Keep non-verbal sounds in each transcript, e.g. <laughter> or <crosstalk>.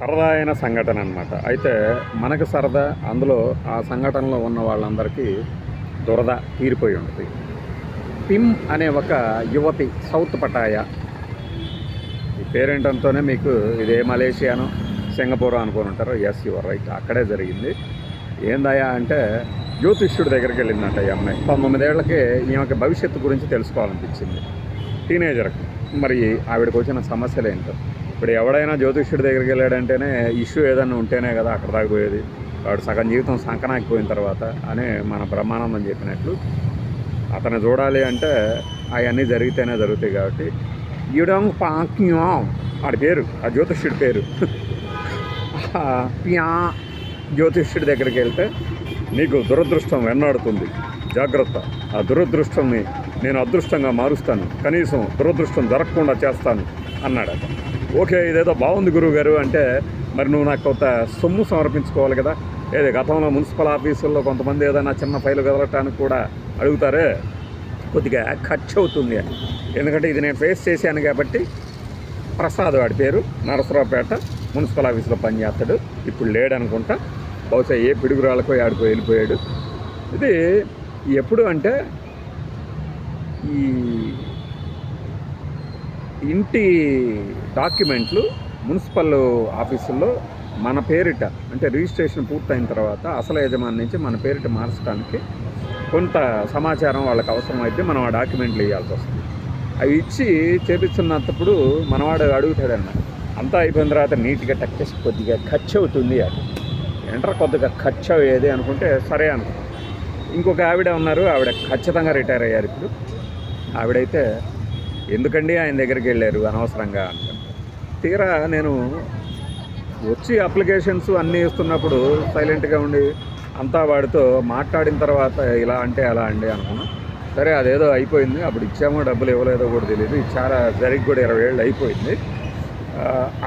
సరదా అయిన సంఘటన అనమాట అయితే మనకు సరదా అందులో ఆ సంఘటనలో ఉన్న వాళ్ళందరికీ దురద తీరిపోయి ఉంటుంది. పిమ్ అనే ఒక యువతి సౌత్ పటాయ. ఈ పేరేంటంతోనే మీకు ఇదే మలేషియాను సింగపూర్ అనుకుని ఉంటారు. ఎస్ యువర్ రైట్ అక్కడే జరిగింది. ఏందయ్యా అంటే జ్యోతిష్యుడి దగ్గరికి వెళ్ళిందంట ఈ అమ్మాయి. పంతొమ్మిదేళ్ళకి ఈమెకి భవిష్యత్తు గురించి తెలుసుకోవాలనిపించింది. టీనేజర్కి మరి ఆవిడకి వచ్చిన సమస్యలు ఏంటో ఇప్పుడు ఎవడైనా జ్యోతిష్యుడి దగ్గరికి వెళ్ళాడంటేనే ఇష్యూ ఏదైనా ఉంటేనే కదా అక్కడ దాగిపోయేది వాడు సగం జీవితం సంకనాకిపోయిన తర్వాత అని మన బ్రహ్మానందం చెప్పినట్లు అతను చూడాలి అంటే అవన్నీ జరిగితేనే జరుగుతాయి కాబట్టి. ఈడం పాక్యం వాడి పేరు ఆ జ్యోతిష్యుడి పేరు. ప్యా జ్యోతిష్యుడి దగ్గరికి వెళ్తే నీకు దురదృష్టం వెన్నాడుతుంది. జాగ్రత్త. ఆ దురదృష్టంని నేను అదృష్టంగా మారుస్తాను. కనీసం దురదృష్టం జరగకుండా చేస్తాను అన్నాడు అతను. ఓకే ఇదేదో బాగుంది గురువు గారు అంటే మరి నువ్వు నాకు కొంత సొమ్ము సమర్పించుకోవాలి కదా. ఏది గతంలో మున్సిపల్ ఆఫీసుల్లో కొంతమంది ఏదైనా చిన్న ఫైలు కదలటానికి కూడా అడుగుతారే? కొద్దిగా ఖర్చు అవుతుంది. అని ఎందుకంటే ఇది నేను ఫేస్ చేశాను కాబట్టి ప్రసాద్ వాడి పేరు నరసరావుపేట మున్సిపల్ ఆఫీస్లో పనిచేస్తాడు. ఇప్పుడు లేడు అనుకుంటా బహుశా ఏ పిడుగురాళ్ళకో ఆడిపోయి వెళ్ళిపోయాడు. ఇది ఎప్పుడు అంటే ఈ ఇంటి డాక్యుమెంట్లు మున్సిపల్ ఆఫీసుల్లో మన పేరిట అంటే రిజిస్ట్రేషన్ పూర్తయిన తర్వాత అసలు యజమాని నుంచి మన పేరిట మార్చడానికి కొంత సమాచారం వాళ్ళకి అవసరమైతే మనం ఆ డాక్యుమెంట్లు ఇవ్వాల్సి వస్తుంది. అవి ఇచ్చి చేపిస్తున్నప్పుడు మనవాడు అడుగుతాడన్న అంతా అయిపోయిన తర్వాత నీట్గా టక్ చేసి కొద్దిగా ఖర్చు అవుతుంది అది ఎంటర్ కొద్దిగా ఖర్చు అయ్యేది అనుకుంటే సరే అనుకో. ఇంకొక ఆవిడ ఉన్నారు ఆవిడ ఖచ్చితంగా రిటైర్ అయ్యారు ఇప్పుడు. ఆవిడైతే ఎందుకండి ఆయన దగ్గరికి వెళ్ళారు అనవసరంగా అనుకుంటా తీరా నేను వచ్చి అప్లికేషన్స్ అన్నీ ఇస్తున్నప్పుడు సైలెంట్గా ఉండి అంతా వాడితో మాట్లాడిన తర్వాత ఇలా అంటే అలా అండి అనుకున్నాం. సరే అదేదో అయిపోయింది. అప్పుడు ఇచ్చామో డబ్బులు ఇవ్వలేదో కూడా తెలియదు చాలా జరిగి కూడా ఇరవై ఏళ్ళు అయిపోయింది.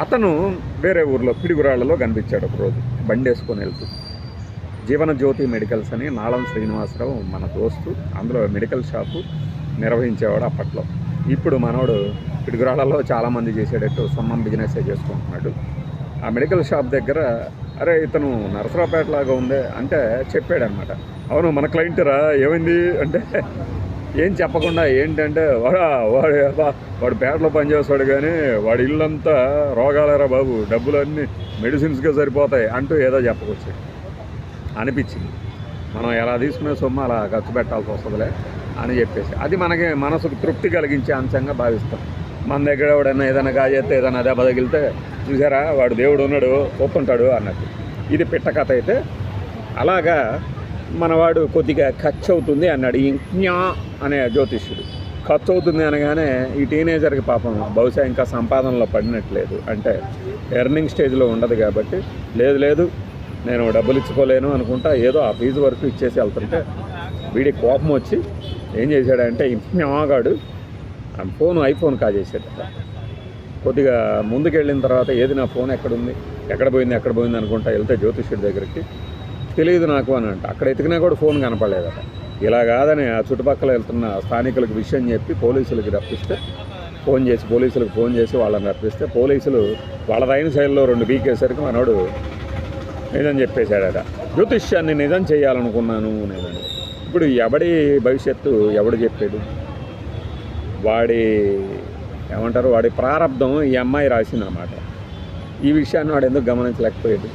అతను వేరే ఊర్లో పిడుగురాళ్ళలో కనిపించాడు ఒకరోజు. బండి వేసుకొని వెళ్తూ. జీవన జ్యోతి మెడికల్స్ అని నాళం శ్రీనివాసరావు మన దోస్తు. అందులో మెడికల్ షాపు నిర్వహించేవాడు అప్పట్లో. ఇప్పుడు మనోడు పిడుగురాళ్ళలో చాలామంది చేసేటట్టు సొమ్మం బిజినెస్ చేసుకుంటున్నాడు. ఆ మెడికల్ షాప్ దగ్గర అరే ఇతను నరసరావుపేట లాగా ఉంది అంటే చెప్పాడనమాట అవును మన క్లయింట్ రా ఏమైంది? అంటే ఏం చెప్పకుండా ఏంటంటే వాడా వాడు వాడు పేటలో పనిచేస్తాడు కానీ వాడి ఇల్లంతా రోగాలేరా బాబు డబ్బులన్నీ మెడిసిన్స్గా సరిపోతాయి అంటూ ఏదో చెప్పకొచ్చాడు. అనిపించింది. మనం ఎలా తీసుకునే సొమ్ము అలా ఖర్చు పెట్టాల్సి వస్తుందిలే. అని చెప్పేసి. అది మనకి మనసుకు తృప్తి కలిగించే అంశంగా భావిస్తాం. మన దగ్గర ఎవడైనా ఏదైనా గాజేస్తే ఏదైనా దెబ్బ తగిలితే చూసారా వాడు దేవుడు ఉన్నాడు ఒప్పుంటాడు అన్నట్టు. ఇది పిట్టకథ అయితే. అలాగా మనవాడు కొద్దిగా ఖర్చు అవుతుంది అన్నాడు ఈ అనే జ్యోతిష్యుడు. ఖర్చు అవుతుంది అనగానే ఈ టీనేజర్కి పాపం బహుశా ఇంకా సంపాదనలో పడినట్లేదు. అంటే ఎర్నింగ్ స్టేజ్లో ఉండదు కాబట్టి లేదు లేదు నేను డబ్బులు ఇచ్చుకోలేను అనుకుంటా ఏదో ఆ ఫీజు వరకు ఇచ్చేసి వెళ్తుంటే వీడికి కోపం వచ్చి ఏం చేశాడంటే ఇంగాడు ఆ ఫోన్ ఐఫోన్ కాజేసాడు కొద్దిగా ముందుకెళ్ళిన తర్వాత ఏది నా ఫోన్ ఎక్కడుంది ఎక్కడ పోయింది ఎక్కడ పోయింది అనుకుంటా వెళ్తే జ్యోతిష్యుడి దగ్గరికి తెలియదు నాకు అని అంట. అక్కడ ఎతికినా కూడా ఫోన్ కనపడలేదట. ఇలా కాదని ఆ చుట్టుపక్కల వెళ్తున్న స్థానికులకు విషయం చెప్పి పోలీసులకి రప్పిస్తే ఫోన్ చేసి పోలీసులకు ఫోన్ చేసి వాళ్ళని రప్పిస్తే పోలీసులు వాళ్ళ రైన శైలిలో రెండు బీకేసరికి మనోడు నిజం చెప్పేశాడట. జ్యోతిష్యాన్ని నిజం చేయాలనుకున్నాను నేను ఇప్పుడు ఎవడి భవిష్యత్తు ఎవడు చెప్పాడు? వాడి ఏమంటారు? వాడి ప్రారంధం ఈ అమ్మాయి రాసిందనమాట ఈ విషయాన్ని వాడు ఎందుకు గమనించలేకపోయాడు?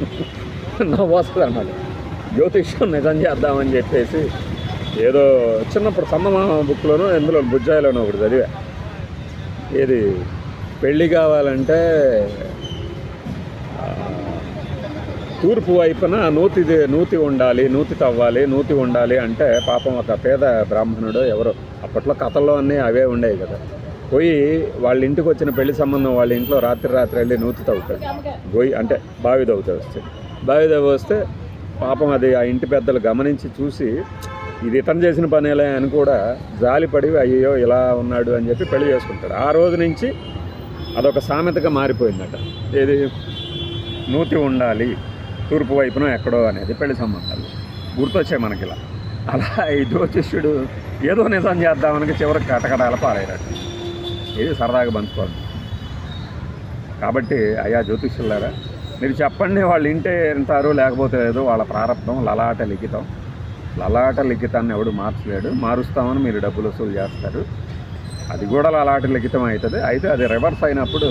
<laughs> నవ్వుస్తుంది అనమాట జ్యోతిష్యం నిజం చేద్దామని చెప్పేసి ఏదో చిన్నప్పుడు చందమామ బుక్లోనూ ఎందులో బుజ్జాయిలోనో ఒకటి చదివా. ఏది? పెళ్ళి కావాలంటే తూర్పు వైపున నూతి నూతి ఉండాలి నూతి తవ్వాలి నూతి ఉండాలి అంటే పాపం ఒక పేద బ్రాహ్మణుడు ఎవరో. అప్పట్లో కథల్లో అన్నీ అవే ఉండేవి కదా. పోయి వాళ్ళ ఇంటికి వచ్చిన పెళ్ళి సంబంధం వాళ్ళ ఇంట్లో రాత్రి రాత్రి వెళ్ళి నూతి తవ్వుతాడు. గొయ్యి అంటే బావి తవ్వుతా వస్తే. బావి తవ్వి వస్తే పాపం అది ఆ ఇంటి పెద్దలు గమనించి చూసి ఇది ఇతను చేసిన పనేలే అని కూడా జాలిపడి అయ్యో ఇలా ఉన్నాడు అని చెప్పి పెళ్ళి చేసుకుంటాడు. ఆ రోజు నుంచి అదొక సామెతగా మారిపోయిందట. ఏది? నూతి ఉండాలి. తూర్పు వైపున ఎక్కడో అనేది పెళ్ళి సంబంధాలు గుర్తొచ్చాయి మనకి ఇలా అలా ఈ జ్యోతిష్యుడు ఏదో నిజం చేద్దామని చివరికి కటకటాల పాలయ్యారట ఇది సరదాగా పంచుకోవాలి కాబట్టి అయ్యా జ్యోతిష్యులారా మీరు చెప్పండి వాళ్ళు ఇంటే వింటారు లేకపోతే లేదు వాళ్ళ ప్రారంభం లలాట లిఖితం. లలాట లిఖితాన్ని ఎవడు మార్చలేడు. మారుస్తామని మీరు డబ్బులు వసూలు చేస్తారు. అది కూడా లలాట లిఖితం అవుతుంది. అయితే అది రివర్స్ అయినప్పుడు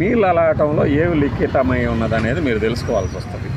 మీ లలాటంలో ఏవి లిఖితమై ఉన్నదనేది మీరు తెలుసుకోవాల్సి వస్తుంది.